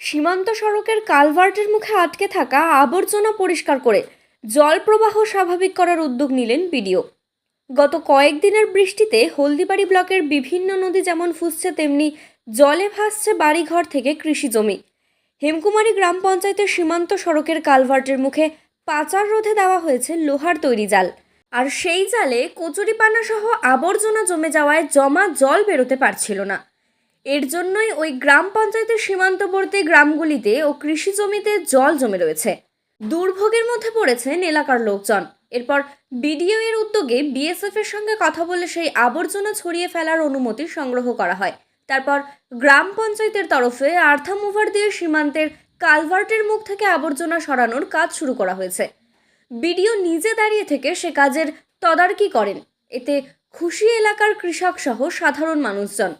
সীমান্ত সড়কের কালভার্টের মুখে আটকে থাকা আবর্জনা পরিষ্কার করে জল প্রবাহ স্বাভাবিক করার উদ্যোগ নিলেন বিডিও। গত কয়েকদিনের বৃষ্টিতে হলদিবাড়ি ব্লকের বিভিন্ন নদী যেমন ফুসছে, তেমনি জলে ভাসছে বাড়িঘর থেকে কৃষি জমি। হেমকুমারী গ্রাম পঞ্চায়েতের সীমান্ত সড়কের কালভার্টের মুখে পাচার রোধে দেওয়া হয়েছে লোহার তৈরি জাল। আর সেই জালে কচুরিপানা সহ আবর্জনা জমে যাওয়ায় জমা জল বেরোতে পারছিল না। এর জন্যই ওই গ্রাম পঞ্চায়েতের সীমান্তবর্তী গ্রামগুলিতে ও কৃষি জমিতে জল জমে রয়েছে। দুর্ভোগের মধ্যে পড়েছেন এলাকার লোকজন। এরপর বিডিও এর উদ্যোগে বিএসএফ এর সঙ্গে কথা বলে সেই আবর্জনা ছড়িয়ে ফেলার অনুমতি সংগ্রহ করা হয়। তারপর গ্রাম পঞ্চায়েতের তরফে আর্থা মুভার দিয়ে সীমান্তের কালভার্টের মুখ থেকে আবর্জনা সরানোর কাজ শুরু করা হয়েছে। বিডিও নিজে দাঁড়িয়ে থেকে সে কাজের তদারকি করেন। এতে খুশি এলাকার কৃষক সহ সাধারণ মানুষজন।